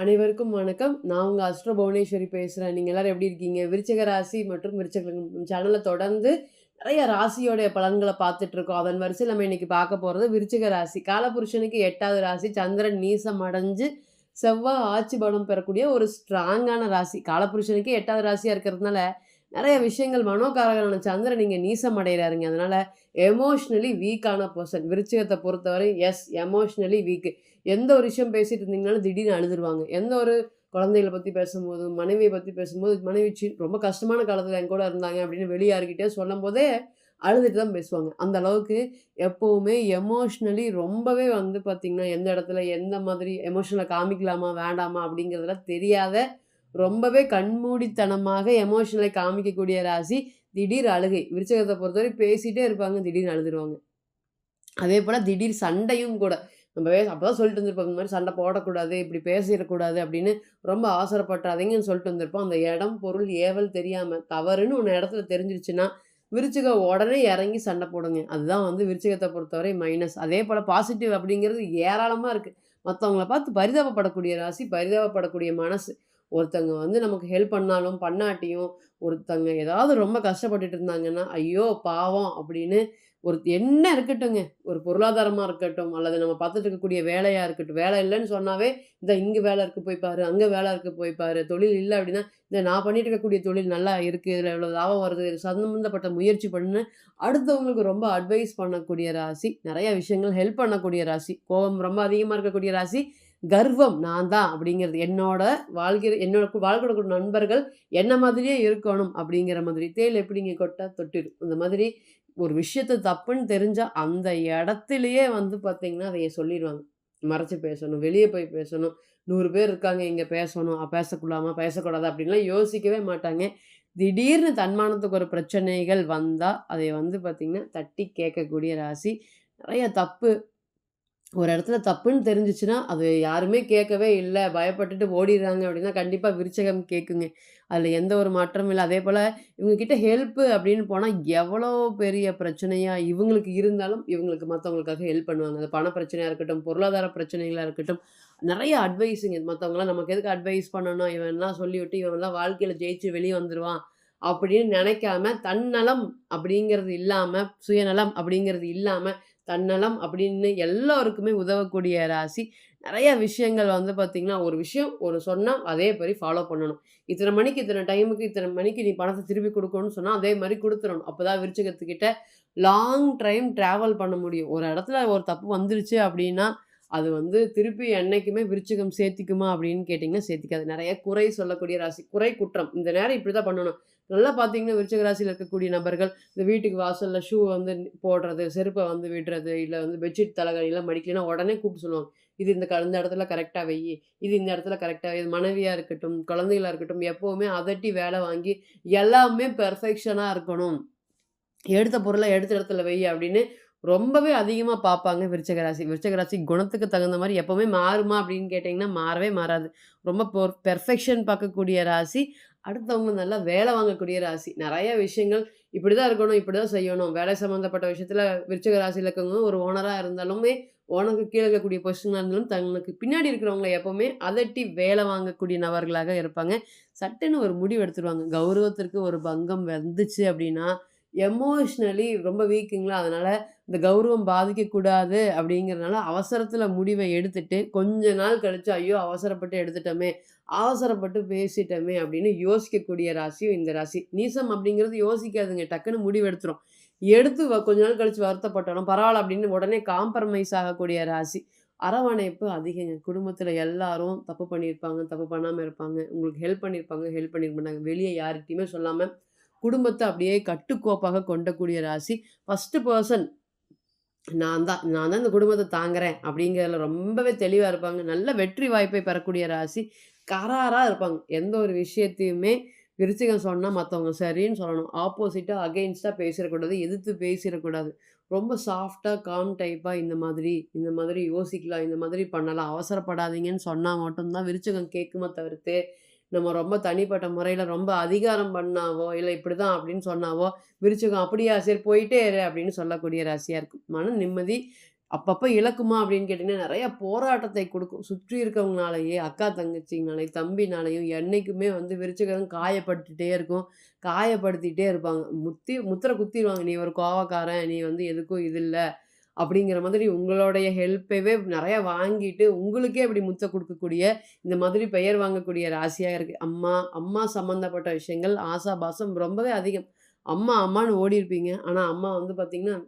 அனைவருக்கும் வணக்கம். நான் உங்கள் அஸ்ட்ரோ புவனேஸ்வரி பேசுகிறேன் நீங்கள் எல்லோரும் எப்படி இருக்கீங்க? விருச்சக ராசி மற்றும் விருச்சிக சேனலை தொடர்ந்து நிறைய ராசியோடைய பலன்களை பார்த்துட்ருக்கோம் அதன் வரிசையில் நம்ம இன்றைக்கி பார்க்க போகிறது விருச்சிக ராசி. காலபுருஷனுக்கு எட்டாவது ராசி. சந்திரன் நீசம் அடைஞ்சு, செவ்வாய் ஆட்சி பலம் பெறக்கூடிய ஒரு ஸ்ட்ராங்கான ராசி. காலபுருஷனுக்கு எட்டாவது ராசியாக இருக்கிறதுனால, நிறைய விஷயங்கள் மனோகாரகனான சந்திரன் நீங்கள் நீசம் அடைகிறாருங்க அதனால் எமோஷ்னலி வீக்கான பர்சன் விருச்சிகத்தை பொறுத்தவரை எஸ் எமோஷ்னலி வீக்கு எந்த ஒரு விஷயம் பேசிட்டு இருந்தீங்கனாலும் திடீர்னு அழுதுருவாங்க. எந்த ஒரு குழந்தைகளை பற்றி பேசும்போது மனைவியை பற்றி பேசும்போது, மனைவி சி ரொம்ப கஷ்டமான காலத்தில் என் கூட இருந்தாங்க அப்படின்னு வெளியாருக்கிட்டே சொல்லும் சொல்லும்போதே, அழுதுட்டு தான் பேசுவாங்க. அந்த அளவுக்கு எப்போவுமே எமோஷ்னலி ரொம்பவே வந்து பார்த்திங்கன்னா எந்த இடத்துல எந்த மாதிரி எமோஷனில் காமிக்கலாமா? வேண்டாமா? அப்படிங்கிறதெல்லாம் தெரியாத, ரொம்பவே கண்மூடித்தனமாக எமோஷனலை காமிக்கக்கூடிய ராசி. திடீர் அழுகை. விருச்சகத்தை பொறுத்தவரை பேசிகிட்டே இருப்பாங்க. திடீர்னு அழுதுருவாங்க. அதேபோல திடீர் சண்டையும் கூட. நம்ம பேச அப்போ தான் சொல்லிட்டு வந்திருப்போம். இந்த மாதிரி சண்டை போடக்கூடாது, இப்படி பேசிடக்கூடாது அப்படின்னு ரொம்ப அவசரப்பட்றாதீங்கன்னு சொல்லிட்டு வந்திருப்போம். அந்த இடம், பொருள், ஏவல் தெரியாமல் தவறுன்னு ஒன்று இடத்துல தெரிஞ்சிருச்சுன்னா, விருச்சிக உடனே இறங்கி சண்டை போடுங்க. அதுதான் வந்து விருச்சிகத்தை பொறுத்தவரை மைனஸ். அதே போல் பாசிட்டிவ் அப்படிங்கிறது ஏராளமாக இருக்குது மற்றவங்கள பார்த்து பரிதாபப்படக்கூடிய ராசி, பரிதாபப்படக்கூடிய மனசு. ஒருத்தங்க வந்து நமக்கு ஹெல்ப் பண்ணாலும், பண்ணாட்டியும், ஒருத்தங்க ஏதாவது ரொம்ப கஷ்டப்பட்டுட்டு இருந்தாங்கன்னா, ஐயோ! பாவம் அப்படின்னு ஒரு என்ன இருக்கட்டுங்க. ஒரு பொருளாதாரமாக இருக்கட்டும், அல்லது நம்ம பார்த்துட்டு இருக்கக்கூடிய வேலையாக இருக்கட்டும். வேலை இல்லைன்னு சொன்னாவே, இந்த இங்கே வேலை இருக்கு போய் பாரு, அங்கே வேலை இருக்க போய் பாரு." தொழில் இல்லை அப்படின்னா, "இந்த நான் பண்ணிட்டு இருக்கக்கூடிய தொழில் நல்லா இருக்குது இதில் இவ்வளோ லாபம் வருது. சம்மந்தப்பட்ட முயற்சி பண்ணுன்னு" அடுத்தவங்களுக்கு ரொம்ப அட்வைஸ் பண்ணக்கூடிய ராசி. நிறையா விஷயங்கள் ஹெல்ப் பண்ணக்கூடிய ராசி. கோவம் ரொம்ப அதிகமாக இருக்கக்கூடிய ராசி. கர்வம் நான் தான் அப்படிங்கிறது. என்னோட வாழ்கிற என்னோட வாழ்க்கையில நண்பர்கள் என்ன மாதிரியே இருக்கணும் அப்படிங்கிற மாதிரி. தேள் எப்படிங்க கொட்டா தொட்டிடும் இந்த மாதிரி ஒரு விஷயத்தை தப்புன்னு தெரிஞ்சால் அந்த இடத்துலையே வந்து பார்த்தீங்கன்னா, அதை சொல்லிடுவாங்க மறைச்சி பேசணும், வெளியே போய் பேசணும், நூறு பேர் இருக்காங்க இங்கே பேசணும், அ பேசக்கூடாமா? அப்படின்லாம் யோசிக்கவே மாட்டாங்க. திடீர்னு தன்மானத்துக்கு ஒரு பிரச்சனைகள் வந்தால் அதை வந்து பார்த்திங்கன்னா தட்டி கேட்கக்கூடிய ராசி. நிறைய தப்பு ஒரு இடத்துல தப்புன்னு தெரிஞ்சுச்சுன்னா, அது யாருமே கேட்கவே இல்லை பயப்பட்டுட்டு ஓடிடுறாங்க அப்படின்னா, கண்டிப்பாக விருச்சகம் கேட்குங்க. அதில் எந்த ஒரு மாற்றமும் இல்லை அதே போல் இவங்கக்கிட்ட ஹெல்ப்பு அப்படின்னு போனால் எவ்வளோ பெரிய பிரச்சனையாக இவங்களுக்கு இருந்தாலும், இவங்களுக்கு மற்றவங்களுக்காக ஹெல்ப் பண்ணுவாங்க. அது பண பிரச்சனையாக இருக்கட்டும், பொருளாதார பிரச்சனைகளாக இருக்கட்டும், நிறைய அட்வைஸுங்க. மற்றவங்களாம் நமக்கு எதுக்கு அட்வைஸ் பண்ணணும்? இவன்லாம் சொல்லிவிட்டு, இவன்லாம் வாழ்க்கையில் ஜெயிச்சு வெளியே வந்துடுவான் அப்படின்னு நினைக்காம தன்னலம் அப்படிங்கிறது இல்லாமல் சுயநலம் அப்படிங்கிறது இல்லாமல் தன்னலம் அப்படின்னு எல்லோருக்குமே உதவக்கூடிய ராசி. நிறைய விஷயங்கள் வந்து பார்த்தீங்கன்னா, ஒரு விஷயம் ஒரு சொன்னால் அதே மாதிரி ஃபாலோ பண்ணணும். இத்தனை மணிக்கு, இத்தனை டைமுக்கு, இத்தனை மணிக்கு நீ பணத்தை திருப்பி கொடுக்கணும்னு சொன்னால் அதே மாதிரி கொடுத்துடணும் அப்போ தான் விருச்சிகத்துக்கிட்ட லாங் டைம் ட்ராவல் பண்ண முடியும். ஒரு இடத்துல ஒரு தப்பு வந்துருச்சு அப்படின்னா, அது வந்து திருப்பி என்றைக்குமே விருச்சிகம் சேர்த்திக்குமா அப்படின்னு கேட்டிங்கன்னா சேர்த்திக்காது. நிறைய குறை சொல்லக்கூடிய ராசி. குறை, குற்றம். இந்த நேரம் இப்படி தான் பண்ணணும். நல்லா பார்த்தீங்கன்னா, விருச்சக ராசியில் இருக்கக்கூடிய நபர்கள், இந்த வீட்டுக்கு வாசலில் ஷூ வந்து போடுறது, செருப்பை வந்து விடுறது, இல்லை வந்து பெட்ஷீட் தலகாணிலாம் மடிக்கலைன்னா உடனே கூப்பிட்டு சொல்லுவாங்க. "இது இந்த க இந்த இடத்துல கரெக்டாக வை இது இந்த இடத்துல கரெக்டாக இது மனைவியாக இருக்கட்டும், குழந்தைகளாக இருக்கட்டும், எப்போவுமே அதட்டி வேலை வாங்கி, எல்லாமே பெர்ஃபெக்ஷனாக இருக்கணும். எடுத்த பொருளை எடுத்த இடத்துல வை அப்படின்னு ரொம்பவே அதிகமாக பார்ப்பாங்க விருச்சிக ராசி. விருச்சிக ராசி குணத்துக்கு தகுந்த மாதிரி எப்போவுமே மாறுமா அப்படின்னு கேட்டிங்கன்னா மாறவே மாறாது. ரொம்ப பொர் பெர்ஃபெக்ஷன் பார்க்கக்கூடிய ராசி. அடுத்தவங்க நல்லா வேலை வாங்கக்கூடிய ராசி. நிறைய விஷயங்கள் இப்படி தான் இருக்கணும், இப்படி தான் செய்யணும். வேலை சம்மந்தப்பட்ட விஷயத்தில் விருச்சக ராசியில் இருக்கவங்க ஒரு ஓனராக இருந்தாலுமே, ஓனருக்கு கீழே இருக்கக்கூடிய பொசிஷனாக இருந்தாலும், தங்களுக்கு பின்னாடி இருக்கிறவங்கள எப்போவுமே அதட்டி வேலை வாங்கக்கூடிய நபர்களாக இருப்பாங்க. சட்டுன்னு ஒரு முடிவு எடுத்துருவாங்க. கௌரவத்திற்கு ஒரு பங்கம் வந்துச்சு அப்படின்னா, எமோஷ்னலி ரொம்ப வீக்குங்களா, அதனால் இந்த கௌரவம் பாதிக்கக்கூடாது அப்படிங்கிறனால, அவசரத்தில் முடிவை எடுத்துட்டு, கொஞ்ச நாள் கழிச்சு, "ஐயோ! அவசரப்பட்டு எடுத்துட்டோமே, அவசரப்பட்டு பேசிட்டோமே" அப்படின்னு யோசிக்கக்கூடிய ராசியும் இந்த ராசி. நீசம் அப்படிங்கிறது யோசிக்காதுங்க. டக்குன்னு முடிவு எடுத்துரும். எடுத்து வ கொஞ்ச நாள் கழிச்சு வருத்தப்பட்டாலும், பரவாயில்ல அப்படின்னு உடனே காம்ப்ரமைஸ் ஆகக்கூடிய ராசி. அரவணைப்பு அதிகங்க. குடும்பத்தில் எல்லாரும் தப்பு பண்ணியிருப்பாங்க, தப்பு பண்ணாமல் இருப்பாங்க. உங்களுக்கு ஹெல்ப் பண்ணியிருப்பாங்க, ஹெல்ப் பண்ணியிருப்பாங்க வெளியே யார்கிட்டையுமே சொல்லாமல் குடும்பத்தை அப்படியே கட்டுக்கோப்பாக கொண்டக்கூடிய ராசி. ஃபஸ்ட்டு பர்சன் நான் தான். நான் தான் இந்த குடும்பத்தை தாங்குறேன் அப்படிங்கிறதுல ரொம்பவே தெளிவாக இருப்பாங்க. நல்ல வெற்றி வாய்ப்பை பெறக்கூடிய ராசி. கராராக இருப்பாங்க. எந்த ஒரு விஷயத்தையுமே விருச்சிகம் சொன்னால் மற்றவங்க சரின்னு சொல்லணும். ஆப்போசிட்டாக அகெயின்ஸ்டாக பேசிடக்கூடாது எதிர்த்து பேசிடக்கூடாது ரொம்ப சாஃப்டாக காம் டைப்பாக இந்த மாதிரி, இந்த மாதிரி யோசிக்கலாம், இந்த மாதிரி பண்ணலாம். அவசரப்படாதீங்கன்னு சொன்னால் மட்டும் தான் விருச்சிகம் கேட்குமே தவிர்த்து, நம்ம ரொம்ப தனிப்பட்ட முறையில் ரொம்ப அதிகாரம் பண்ணாவோ, இல்லை இப்படி தான் அப்படின்னு சொன்னாவோ, விரிச்சுக்கும் "அப்படியா சரி போயிட்டே இரு" அப்படின்னு சொல்லக்கூடிய ராசியாக இருக்கும். மன நிம்மதி அப்பப்போ இழக்குமா அப்படின்னு கேட்டிங்கன்னா நிறையா போராட்டத்தை கொடுக்கும் சுற்றி இருக்கவங்கனாலயே, அக்கா தங்கச்சிங்கனாலயும், தம்பினாலையும் என்றைக்குமே வந்து விருச்சிகம் காயப்பட்டுட்டே இருக்கும். காயப்படுத்திட்டே இருப்பாங்க. முத்தி முத்திரை குத்திடுவாங்க "நீ ஒரு கோவக்காரன். நீ வந்து எதுக்கும் இது இல்லை அப்படிங்கிற மாதிரி உங்களுடைய ஹெல்ப்பவே நிறையா வாங்கிட்டு, உங்களுக்கே இப்படி முத்த கொடுக்கக்கூடிய இந்த மாதிரி பெயர் வாங்கக்கூடிய ராசியாக இருக்குது அம்மா, அம்மா சம்மந்தப்பட்ட விஷயங்கள் ஆசாபாசம் ரொம்பவே அதிகம். அம்மா, அம்மான்னு ஓடியிருப்பீங்க. ஆனால் அம்மா வந்து பார்த்திங்கன்னா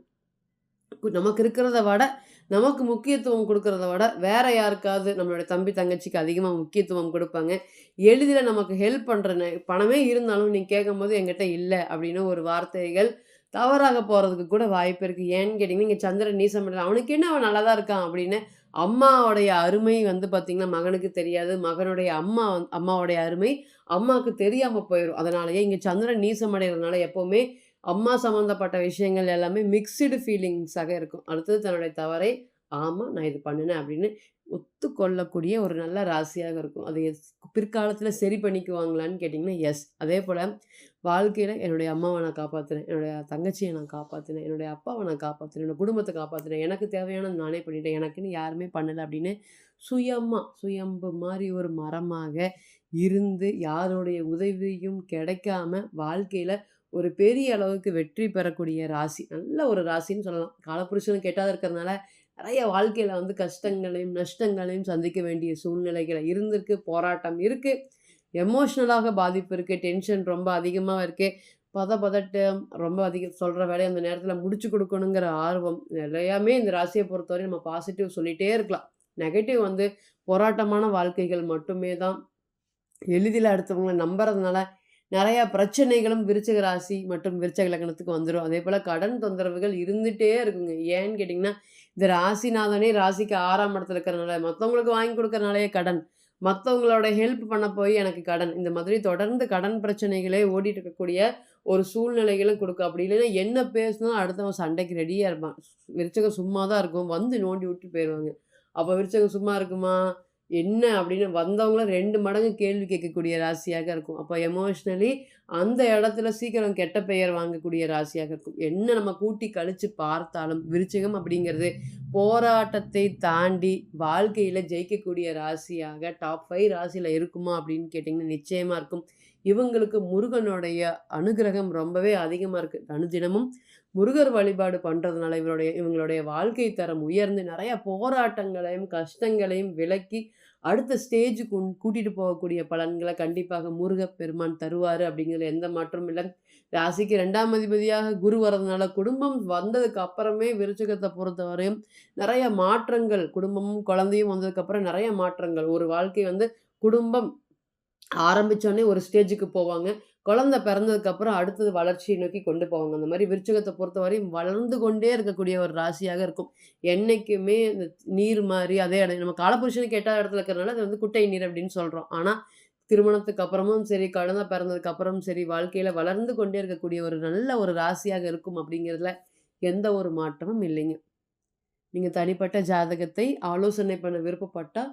நமக்கு இருக்கிறத விட, நமக்கு முக்கியத்துவம் கொடுக்கறத விட, வேற யாருக்காவது நம்மளுடைய தம்பி, தங்கச்சிக்கு அதிகமாக முக்கியத்துவம் கொடுப்பாங்க எளிதில் நமக்கு ஹெல்ப் பண்ற பணமே இருந்தாலும் நீ கேட்கும்போது என்கிட்ட இல்லை அப்படின்னு ஒரு வார்த்தைகள் தவறாக போகிறதுக்கு கூட வாய்ப்பு இருக்குது ஏன்னு கேட்டிங்கன்னா இங்கே சந்திரன் நீசம் பெற்றான். "அவனுக்கு என்ன அவன் நல்லா தான் இருக்கான்." அப்படின்னு அம்மாவுடைய அருமை வந்து பார்த்திங்கன்னா மகனுக்கு தெரியாது. மகனுடைய அம்மா வந் அம்மாவுடைய அருமை அம்மாவுக்கு தெரியாமல் போயிடும் அதனாலேயே இங்கே சந்திரன் நீசம் எப்போவுமே அம்மா சம்மந்தப்பட்ட விஷயங்கள் எல்லாமே மிக்ஸ்டு ஃபீலிங்ஸாக இருக்கும். அடுத்தது தன்னுடைய தவறை, ஆமாம் நான் இது பண்ணினேன் அப்படின்னு ஒத்துக்கொள்ளக்கூடிய ஒரு நல்ல ராசியாக இருக்கும். அது பிற்காலத்தில் சரி பண்ணிக்குவாங்களான்னு கேட்டிங்கன்னா எஸ். அதே போல் வாழ்க்கையில் என்னுடைய அம்மாவை நான் காப்பாற்றுறேன் என்னுடைய தங்கச்சியை நான் காப்பாற்றினேன் என்னுடைய அப்பாவை நான் காப்பாத்துனேன். என்னோட குடும்பத்தை காப்பாற்றினேன் எனக்கு தேவையானது நானே பண்ணிட்டேன். எனக்குன்னு யாருமே பண்ணலை அப்படின்னு சுயமாக சுயம்பு மாதிரி ஒரு மரமாக இருந்து, யாருடைய உதவியும் கிடைக்காம வாழ்க்கையில் ஒரு பெரிய அளவுக்கு வெற்றி பெறக்கூடிய ராசி. நல்ல ஒரு ராசின்னு சொல்லலாம். காலப்புருஷனும் கெட்டாத இருக்கிறதுனால, நிறைய வாழ்க்கையில் வந்து கஷ்டங்களையும், நஷ்டங்களையும் சந்திக்க வேண்டிய சூழ்நிலைகள் இருந்திருக்கு. போராட்டம் இருக்குது எமோஷ்னலாக பாதிப்பு இருக்குது டென்ஷன் ரொம்ப அதிகமாக இருக்குது பத பதபதட்டம் ரொம்ப அதிகம். சொல்கிற வேலையை அந்த நேரத்தில் முடிச்சு கொடுக்கணுங்கிற ஆர்வம். எல்லாமே இந்த ராசியை பொறுத்தவரையும் நம்ம பாசிட்டிவ் சொல்லிகிட்டே இருக்கலாம். நெகட்டிவ் வந்து போராட்டமான வாழ்க்கைகள் மட்டுமே தான். எளிதில் அடுத்தவங்கள நம்புறதுனால, நிறையா பிரச்சனைகளும் விருச்சக ராசி மற்றும் விருச்சக லக்னத்துக்கு அதே போல் கடன் தொந்தரவுகள் இருந்துகிட்டே இருக்குங்க. ஏன்னு கேட்டிங்கன்னா இந்த ராசிநாதனே ராசிக்கு ஆறாம் இடத்துல இருக்கிறனால, மற்றவங்களுக்கு வாங்கி கொடுக்குறனாலே கடன். மற்றவங்களோட ஹெல்ப் பண்ண போய் எனக்கு கடன். இந்த மாதிரி தொடர்ந்து கடன் பிரச்சனைகளே ஓடிட்டு இருக்கக்கூடிய ஒரு சூழ்நிலைகளும் கொடுக்கும் அப்படி இல்லைன்னா என்ன பேசினாலும் அடுத்தவன் சண்டைக்கு ரெடியாக இருப்பான். விருச்சகம் சும்மா தான் இருக்கும். வந்து நோண்டி விட்டு போயிடுவாங்க அப்போ விருச்சகம் சும்மா இருக்குமா? என்ன அப்படின்னு வந்தவங்கள ரெண்டு மடங்கு கேள்வி கேட்கக்கூடிய ராசியாக இருக்கும். அப்போ எமோஷ்னலி அந்த இடத்துல சீக்கிரம் கெட்ட பெயர் வாங்கக்கூடிய ராசியாக இருக்கும். என்ன நம்ம கூட்டி கழிச்சு பார்த்தாலும், விருச்சகம் அப்படிங்கிறது போராட்டத்தை தாண்டி வாழ்க்கையில் ஜெயிக்கக்கூடிய ராசியாக டாப் ஃபைவ் ராசியில் இருக்குமா அப்படின்னு கேட்டிங்கன்னா நிச்சயமாக இருக்கும். இவங்களுக்கு முருகனுடைய அனுகிரகம் ரொம்பவே அதிகமாக இருக்குது அனுதினமும் முருகர் வழிபாடு பண்ணுறதுனால இவருடைய இவங்களுடைய வாழ்க்கை தரம் உயர்ந்து நிறைய போராட்டங்களையும், கஷ்டங்களையும் விலக்கி அடுத்த ஸ்டேஜுக்கு கூட்டிகிட்டு போகக்கூடிய பலன்களை கண்டிப்பாக முருகப் பெருமான் தருவாரு எந்த மாற்றமும் இல்லை ராசிக்கு ரெண்டாம் அதிபதியாக குரு வரதுனால, குடும்பம் வந்ததுக்கு அப்புறமே விருச்சகத்தை பொறுத்தவரையும் நிறைய மாற்றங்கள் குடும்பமும், குழந்தையும் வந்ததுக்கப்புறம் நிறைய மாற்றங்கள். ஒரு வாழ்க்கை வந்து குடும்பம் ஆரம்பித்தோடனே ஒரு ஸ்டேஜுக்கு போவாங்க. குழந்தை பிறந்ததுக்கப்புறம் அடுத்தது வளர்ச்சியை நோக்கி கொண்டு போவாங்க. அந்த விருச்சகத்தை பொறுத்த பொறுத்தவரையும் வளர்ந்து கொண்டே இருக்கக்கூடிய ஒரு ராசியாக இருக்கும். என்னைக்குமே இந்த நீர் மாதிரி அதே இடம் நம்ம காலபுருஷனுக்கு 8வது இடத்துல இருக்கிறனால அது வந்து குட்டை நீர் அப்படின்னு சொல்கிறோம் ஆனால் திருமணத்துக்கு அப்புறமும் சரி, குழந்தை பிறந்ததுக்கு அப்புறமும் சரி, வாழ்க்கையில் வளர்ந்து கொண்டே இருக்கக்கூடிய ஒரு நல்ல ஒரு ராசியாக இருக்கும் அப்படிங்கிறதுல எந்த ஒரு மாற்றமும் இல்லைங்க. நீங்கள் தனிப்பட்ட ஜாதகத்தை ஆலோசனை பண்ண விருப்பப்பட்டால்